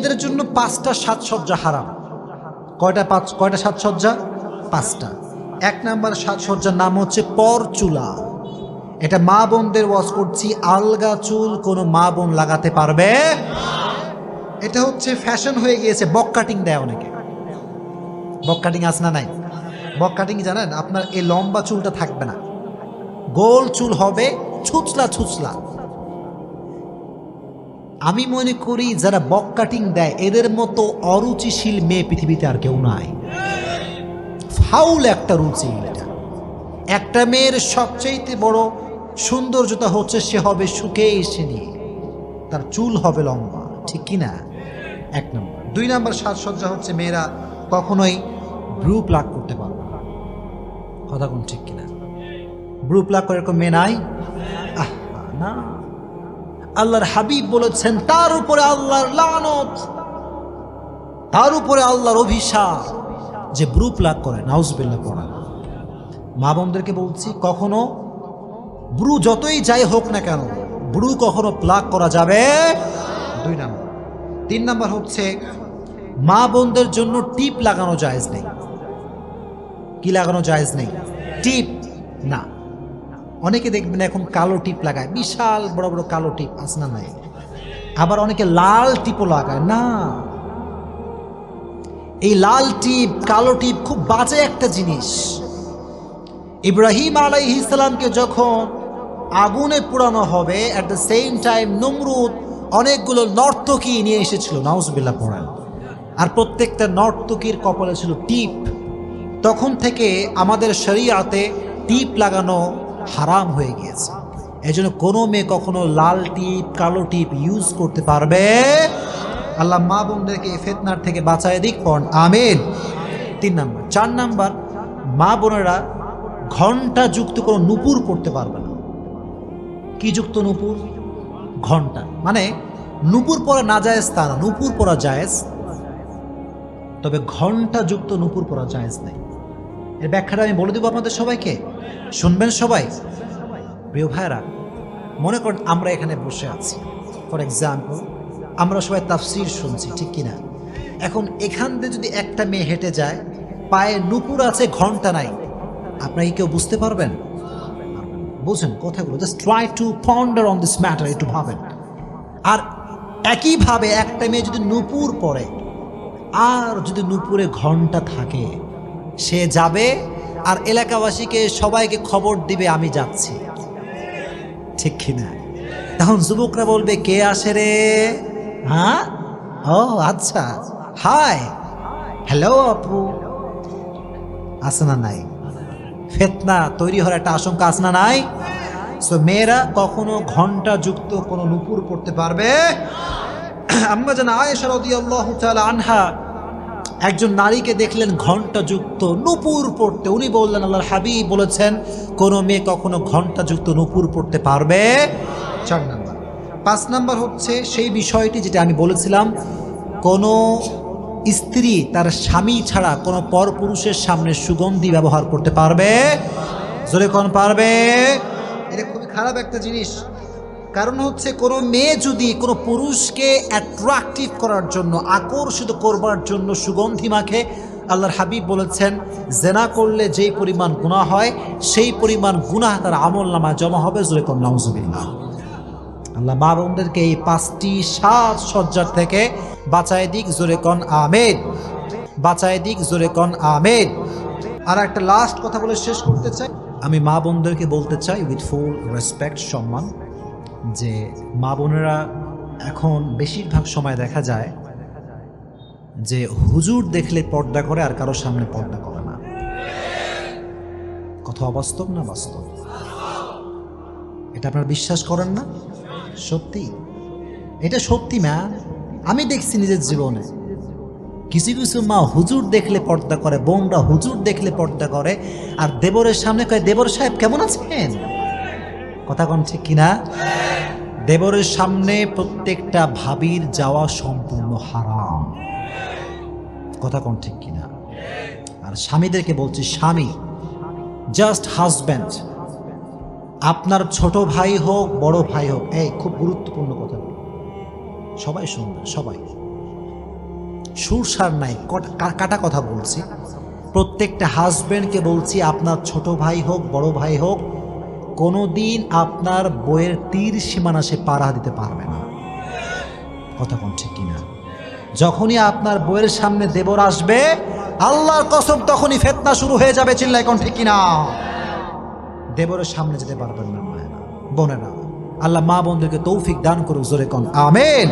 এদের জন্য পাঁচটা সাজসজ্জা হারাম। কয়টা পাঁচ, কয়টা সাজসজ্জা? পাঁচটা। এক নাম্বার সাজসজ্জার নাম হচ্ছে পরচুলা। এটা মা বোনদের ওয়াজ করছি, আলগা চুল কোনো মা বোন লাগাতে পারবে? এটা হচ্ছে ফ্যাশন হয়ে গিয়েছে, বক কাটিং দেয় অনেকে। বক কাটিং আস না নাই? বক কাটিং জানেন, আপনার এই লম্বা চুলটা থাকবে না। গোল চুল হবে ছুচলা ছুচলা। আমি মনে করি যারা বক কাটিং দেয়, এদের মতো অরুচিশীল মেয়ে পৃথিবীতে আর কেউ নাই। ফাউল একটা রুচি এটা। একটা মেয়ের সবচেয়ে বড় সৌন্দর্যতা হচ্ছে সে হবে সুখে এসে নিয়ে। তার চুল হবে লম্বা, ঠিক কি না? এক নম্বর। দুই নম্বর সাজসজ্জা হচ্ছে মেয়েরা কখনোই ব্রু প্লাক করতে পারবে না। কথা কোন ঠিক কিনা ব্রু প্লাক করে এরকম মেয়ে নাই? আহ, না। আল্লাহর হাবিব বলেছেন, তার উপরে আল্লাহর লানত, তার উপরে আল্লাহর অভিশাপ যে ব্রু প্লাক করে নাউজবিল্লা পড়া। মা বোনদেরকে বলছি, কখনো ব্রু যতই যাই হোক না কেন, ব্রু কখনো প্লাগ করা যাবে দুই নাম্বার। তিন নাম্বার হচ্ছে, মা বোনদের জন্য টিপ লাগানো জায়েজ নেই। কি লাগানো জায়েজ নেই? টিপ না। অনেকে দেখবেন এখন কালো টিপ লাগায়, বিশাল বড় বড় কালো টিপ আসনা নাই। আবার অনেকে লাল টিপও লাগায়, না। এই লাল টিপ, কালো টিপ খুব বাজে একটা জিনিস। ইব্রাহিম আলাইহি ইসলামকে যখন আগুনে পোড়ানো হবে অ্যাট দ্য সেম টাইম নমরুদ অনেকগুলো নর্তকী নিয়ে এসেছিল নাউজবিল্লা পড়ান। আর প্রত্যেকটা নর্তকীর কপালে ছিল টিপ। তখন থেকে আমাদের শরীয়তে টিপ লাগানো হারাম হয়ে গিয়েছে। এই জন্য কোনো মেয়ে কখনো লাল টিপ, কালো টিপ ইউজ করতে পারবে। আল্লাহ মা বোনদেরকে এই ফেতনার থেকে বাঁচায় দিক পড়ন আমিন। তিন নাম্বার। চার নাম্বার, মা বোনেরা ঘণ্টা যুক্ত কোনো নুপুর পড়তে পারবে না। কি যুক্ত নুপুর? ঘণ্টা। মানে নুপুর পরা না জায়েজ তা না, নুপুর পরা জায়েজ। তবে ঘণ্টা যুক্ত নুপুর পরা জায়েজ নেই। এর ব্যাখ্যাটা আমি বলে দেবো আপনাদের সবাইকে। শুনবেন সবাই? প্রিয় ভাইরা মনে করেন আমরা এখানে বসে আছি। ফর এক্সাম্পল আমরা সবাই তাফসির শুনছি, ঠিক কিনা? এখন এখান দিয়ে যদি একটা মেয়ে হেঁটে যায়, পায়ে নুপুর আছে, ঘণ্টা নাই। আপনারা কি কেউ বুঝতে পারবেন? বুঝেন কথাগুলো just try to ponder on this matter একটু ভাবেন। আর একইভাবে একটা মেয়ে যদি নুপুর পরে আর যদি নুপুরে ঘণ্টা থাকে, সে যাবে আর এলাকাবাসীকে সবাইকে খবর দিবে, আমি যাচ্ছি। ঠিক কিনা? তখন যুবকরা বলবে, কে আসে রে? হ্যাঁ? ও আচ্ছা। হাই। হ্যালো, আপু। আছে না নাই? ফেতনা তৈরি হওয়ার একটা আশঙ্কা আছে না নাই? সো মেয়েরা কখনো ঘণ্টা যুক্ত কোনো নুপুর পড়তে পারবে? আমরা যেন আয়েশা রাদিয়াল্লাহু তাআলা আনহা একজন নারীকে দেখলেন ঘণ্টা যুক্ত নুপুর পড়তে। উনি বললেন, আল্লাহর হাবিব বলেছেন, কোনো মেয়ে কখনো ঘণ্টা যুক্ত নুপুর পড়তে পারবে? চার নাম্বার। পাঁচ নাম্বার হচ্ছে সেই বিষয়টি যেটা আমি বলেছিলাম, কোনো স্ত্রী তার স্বামী ছাড়া কোনো পরপুরুষের সামনে সুগন্ধি ব্যবহার করতে পারবে? জোরে কোন, পারবে? এটা খুবই খারাপ একটা জিনিস। কারণ হচ্ছে কোনো মেয়ে যদি কোনো পুরুষকে অ্যাট্রাকটিভ করার জন্য, আকর্ষিত করবার জন্য সুগন্ধি মাখে, আল্লাহর হাবিব বলেছেন, জেনা করলে যেই পরিমাণ গুণা হয়, সেই পরিমাণ গুনাহ তার আমল নামায় জমা হবে। জোরে কম নাউজুবিল্লাহ। আল্লাহ মা বোনদেরকে এই পাঁচটি সাত সজ্জার থেকে বাঁচায় দিক, জোরে কন আমেদ বাঁচায় দিক, জোরে কন আমেদ আর একটা লাস্ট কথা বলে শেষ করতে চাই। আমি মা বোনদেরকে বলতে চাই উইথ ফুল রেসপেক্ট সম্মান। যে মা বোনেরা এখন বেশিরভাগ সময় দেখা যায় যে হুজুর দেখলে পর্দা করে আর কারোর সামনে পর্দা করে না। কথা অবাস্তব না বাস্তব? এটা আপনারা বিশ্বাস করেন না? সত্যি? এটা সত্যি ম্যাম আমি দেখছি নিজের জীবনে। কিছু কিছু মা হুজুর দেখলে পর্দা করে, বোনরা হুজুর দেখলে পর্দা করে, আর দেবরের সামনে কয়, দেবর সাহেব কেমন আছেন? কথা কোন ঠিক কিনা? দেবরের সামনে প্রত্যেকটা ভাবির যাওয়া সম্পূর্ণ হারাম। কথা কোন ঠিক কিনা? আর স্বামীদেরকে বলছি, স্বামী জাস্ট হাজব্যান্ড আপনার ছোট ভাই হোক, বড় ভাই হোক, এই খুব গুরুত্বপূর্ণ কথা সবাই শুনবেন সবাই। সুরসার নাই, কট- কথা বলছি। প্রত্যেকটা হাজব্যান্ডকে বলছি, আপনার ছোট ভাই হোক, বড় ভাই হোক কোনো দিন আপনার বইয়ের তীর সীমানা সে পাড়া দিতে পারবে না। কথা কোন ঠিক কিনা? যখনই আপনার বইয়ের সামনে দেবর আসবে, আল্লাহর কসম তখনই ফেতনা শুরু হয়ে যাবে চিল্লাই কোন ঠিক কিনা? দেবরের সামনে যেতে পারবেন না, মায়েরা, বোনেরা। আল্লাহ মা বন্ধুকে তৌফিক দান করুক, জোরে কন, আমেন।